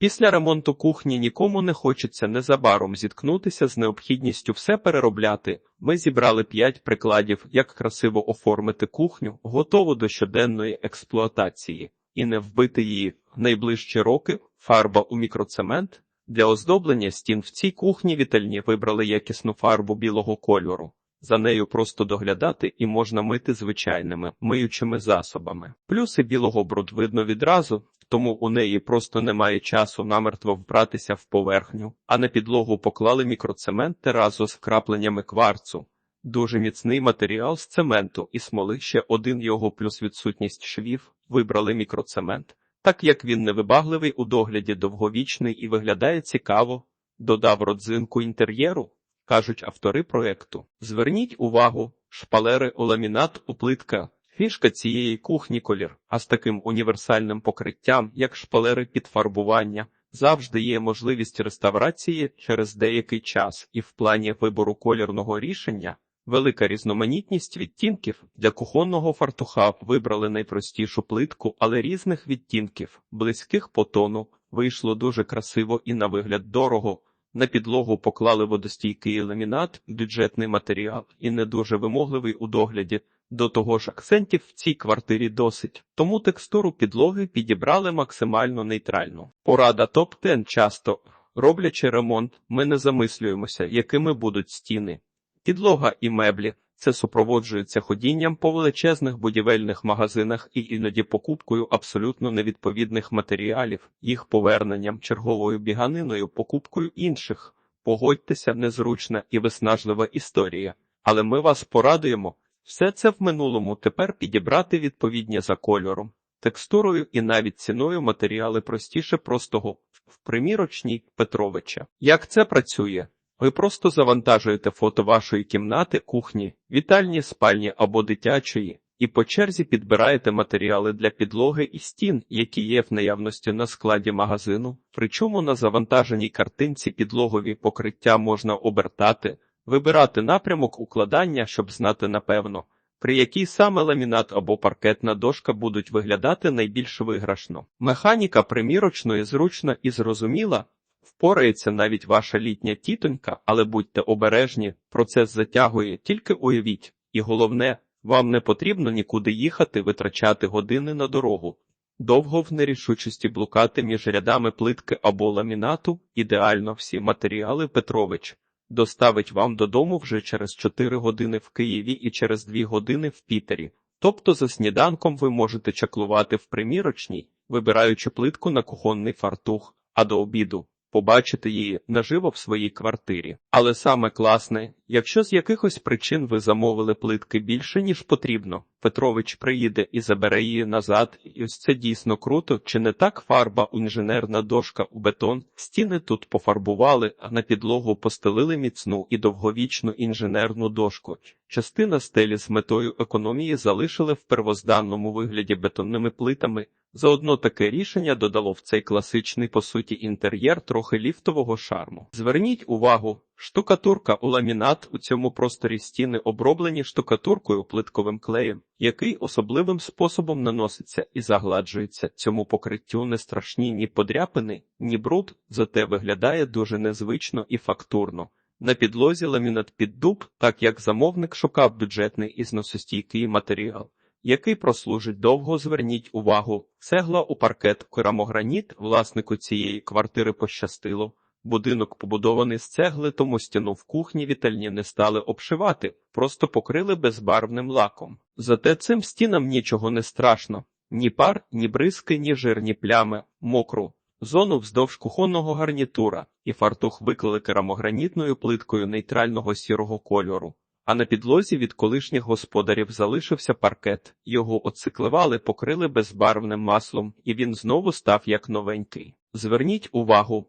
Після ремонту кухні нікому не хочеться незабаром зіткнутися з необхідністю все переробляти. Ми зібрали п'ять прикладів, як красиво оформити кухню, готову до щоденної експлуатації, і не вбити її в найближчі роки. Фарба у мікроцемент. Для оздоблення стін в цій кухні вітальні вибрали якісну фарбу білого кольору. За нею просто доглядати і можна мити звичайними миючими засобами. Плюси білого бруд видно відразу, тому у неї просто немає часу намертво вбратися в поверхню, а на підлогу поклали мікроцемент разу з вкрапленнями кварцу. Дуже міцний матеріал з цементу і смоли ще один його плюс відсутність швів. Вибрали мікроцемент, так як він невибагливий у догляді довговічний і виглядає цікаво, додав родзинку інтер'єру кажуть автори проекту. Зверніть увагу, шпалери у ламінат у плитка. Фішка цієї кухні колір, а з таким універсальним покриттям, як шпалери під фарбування, завжди є можливість реставрації через деякий час, і в плані вибору колірного рішення велика різноманітність відтінків для кухонного фартуха вибрали найпростішу плитку, але різних відтінків, близьких по тону, вийшло дуже красиво і на вигляд дорого. На підлогу поклали водостійкий ламінат, бюджетний матеріал і не дуже вимогливий у догляді. До того ж, акцентів в цій квартирі досить, тому текстуру підлоги підібрали максимально нейтральну. Порада топ-10 часто, роблячи ремонт, ми не замислюємося, якими будуть стіни. Підлога і меблі це супроводжується ходінням по величезних будівельних магазинах і іноді покупкою абсолютно невідповідних матеріалів, їх поверненням, черговою біганиною, покупкою інших. Погодьтеся, незручна і виснажлива історія. Але ми вас порадуємо все це в минулому тепер підібрати відповідні за кольором, текстурою і навіть ціною матеріали простіше простого в примірочній Петровича. Як це працює? Ви просто завантажуєте фото вашої кімнати, кухні, вітальні, спальні або дитячої, і по черзі підбираєте матеріали для підлоги і стін, які є в наявності на складі магазину. Причому на завантаженій картинці підлогові покриття можна обертати, вибирати напрямок укладання, щоб знати напевно, при якій саме ламінат або паркетна дошка будуть виглядати найбільш виграшно. Механіка примірочної зручна і зрозуміла. Впорається навіть ваша літня тітонька, але будьте обережні, процес затягує, тільки уявіть, і головне, вам не потрібно нікуди їхати, витрачати години на дорогу. Довго в нерішучості блукати між рядами плитки або ламінату, ідеально всі матеріали Петрович доставить вам додому вже через 4 години в Києві і через 2 години в Пітері. Тобто за сніданком ви можете чаклувати в примірочній, вибираючи плитку на кухонний фартух, а до обіду побачити її наживо в своїй квартирі. Але саме класне, якщо з якихось причин ви замовили плитки більше, ніж потрібно, Петрович приїде і забере її назад, і ось це дійсно круто, чи не так фарба інженерна дошка у бетон, стіни тут пофарбували, а на підлогу постелили міцну і довговічну інженерну дошку. Частина стелі з метою економії залишили в первозданному вигляді бетонними плитами. Заодно таке рішення додало в цей класичний по суті інтер'єр трохи ліфтового шарму. Зверніть увагу, штукатурка у ламінат у цьому просторі стіни оброблені штукатуркою плитковим клеєм, який особливим способом наноситься і загладжується. Цьому покриттю не страшні ні подряпини, ні бруд, зате виглядає дуже незвично і фактурно. На підлозі ламінат під дуб, так як замовник шукав бюджетний і зносостійкий матеріал який прослужить довго. Зверніть увагу, цегла у паркет, керамограніт власнику цієї квартири пощастило. Будинок побудований з цегли, тому стіну в кухні вітальні не стали обшивати, просто покрили безбарвним лаком. Зате цим стінам нічого не страшно ні пар, ні бризки, ні жирні плями, мокру. Зону вздовж кухонного гарнітура і фартух виклали керамогранітною плиткою нейтрального сірого кольору а на підлозі від колишніх господарів залишився паркет. Його оцикливали, покрили безбарвним маслом, і він знову став як новенький. Зверніть увагу,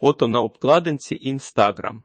фото на обкладинці Інстаграм.